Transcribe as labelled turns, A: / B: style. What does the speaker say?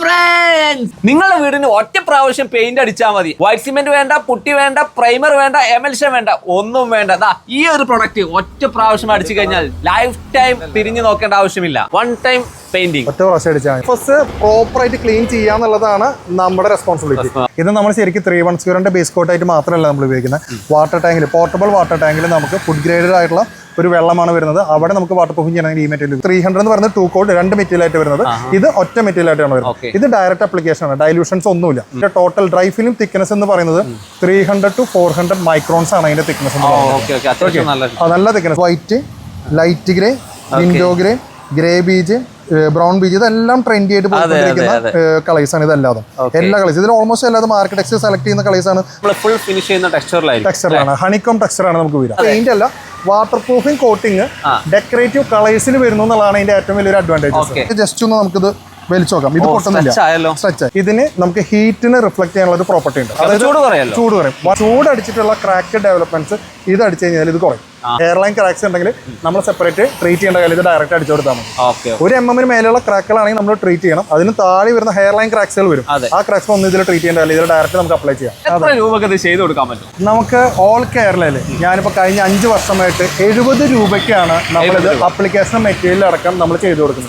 A: Friends നിങ്ങളുടെ വീടിന് ഒറ്റ പ്രാവശ്യം പെയിന്റ് അടിച്ചാൽ മതി. വൈറ്റ് സിമെന്റ് വേണ്ട പുട്ടി വേണ്ട പ്രൈമർ വേണ്ട എമൽഷൻ വേണ്ട ഒന്നും വേണ്ട. ദാ ഈ ഒരു പ്രൊഡക്റ്റ് ഒറ്റ പ്രാവശ്യം അടിച്ചു കഴിഞ്ഞാൽ ലൈഫ് ടൈം തിരിഞ്ഞു നോക്കേണ്ട ആവശ്യമില്ല. വൺ ടൈം പെയിന്റിംഗ്
B: ഒറ്റ പ്രാവശ്യം അടിച്ചാൽ ഫസ്റ്റ് പ്രോപ്പറായിട്ട് ക്ലീൻ ചെയ്യാന്നുള്ളതാണ് നമ്മുടെ റെസ്പോൺസിബിലിറ്റി ഇത് നമ്മൾ ശരിക്കും ത്രീ വൺ സീറോന്റെ ബേസ് കോട്ടായിട്ട് മാത്രമല്ല നമ്മൾ ഉപയോഗിക്കുന്നത്. വാട്ടർ ടാങ്കിൽ പോർട്ടബിൾ വാട്ടർ ടാങ്കിൽ നമുക്ക് ഫുഡ് ഗ്രേഡഡ് ആയിട്ടുള്ള ഒരു വെള്ളമാണ് വരുന്നത്. അവിടെ നമുക്ക് വാട്ടർ പ്രൂഫിംഗ് ചെയ്യണമെങ്കിൽ ഈ മെറ്റീരിയൽ ത്രീ ഹൺഡ്രഡ് എന്ന് പറയുന്നത് ടൂ കോഡ് രണ്ട് മെറ്റീരിയൽ ആയിട്ട് വരുന്നത്. ഇത് ഒറ്റ മെറ്റീരിയൽ ആയിട്ടാണ് വരുന്നത്. ഇത് ഡയറക്റ്റ് അപ്ലിക്കേഷൻ ആണ്. ഡൈലൂഷൻസ് ഒന്നുമില്ല. ഇതിന്റെ ടോട്ടൽ ഡ്രൈ ഫിലിം തിക്നെസ് എന്ന് പറയുന്നത് three hundred to four hundred microns ആണ് അതിന്റെ തിക്നെസ്
A: നല്ല
B: thickness white light grey window grey grey beige brown beige ഇതെല്ലാം ട്രെൻഡി ആയിട്ട് പോയിക്കൊണ്ടിരിക്കുന്ന കളേഴ്സ് ആണ് ഇതല്ലാതെ. എല്ലാ കളേഴ്സ് ഇതിൽ ഓൾമോസ്റ്റ് എല്ലാതും ആർക്കിടെക്ചർ സെലക്ട് ചെയ്യുന്ന കളേഴ്സ് ആണ്.
A: ഫുൾ ഫിനിഷ് ചെയ്യുന്ന ടെക്സ്ചറിലായിരിക്കും
B: ടെക്സ്ചറാണ് ഹണിക്കോം ടെക്സ്ചറാണ് നമുക്ക് വരിക. പെയിന്റ് അല്ല. വാട്ടർ പ്രൂഫിംഗ് കോട്ടിങ് ഡെക്കറേറ്റീവ് കളേഴ്സിൽ വരുന്നു എന്നുള്ളതാണ് അതിന്റെ ഏറ്റവും വലിയൊരു. അഡ്വാന്റേജ് ജസ്റ്റ് ഒന്ന് നമുക്കിത് വലിച്ചു നോക്കാം. ഇത് പൊട്ടുന്നില്ല. സ്ട്രെച്ച് ഇതിന് നമുക്ക് ഹീറ്റിന് റിഫ്ലക്ട് ചെയ്യാനുള്ള ഒരു പ്രോപ്പർട്ടി ഉണ്ട്. അതായത്
A: ചൂട് കുറയും
B: ചൂട് കുറയും. ചൂട് അടിച്ചിട്ടുള്ള ക്രാക്ക് ഡെവലപ്മെന്റ്സ് ഇത് അടിച്ചു കഴിഞ്ഞാൽ ഇത് കുറയും. എയർലൈൻ ക്രാക്സ് ഉണ്ടെങ്കിൽ നമ്മൾ സെപ്പറേറ്റ് ട്രീറ്റ് ചെയ്യേണ്ട കാര്യം ഇത് ഡയറക്റ്റ് അടിച്ചു കൊടുത്താൽ മതി. ഒരു എം എമ്മിന് മേലെയുള്ള ക്രാക്കുകളാണെങ്കിൽ നമ്മൾ ട്രീറ്റ് ചെയ്യണം. അതിന് താഴെ വരുന്ന ഹെയർലൈൻ ക്രാക്സുകൾ വരും. ആ ക്രാക്സ് ഒന്നും ഇതിൽ ട്രീറ്റ് ചെയ്യേണ്ട കാര്യം ഇതിൽ ഡയറക്റ്റ് നമുക്ക് അപ്ലൈ ചെയ്യാം.
A: രൂപക്ക് ചെയ്ത് കൊടുക്കാൻ പറ്റും?
B: നമുക്ക് ഓൾ കേരളയിൽ ഞാനിപ്പോൾ കഴിഞ്ഞ അഞ്ച് വർഷമായിട്ട് എഴുപത് രൂപയ്ക്കാണ് നമ്മളിത് അപ്ലിക്കേഷൻ മെറ്റീരിയൽ അടക്കം നമ്മൾ ചെയ്തു കൊടുക്കുന്നത്.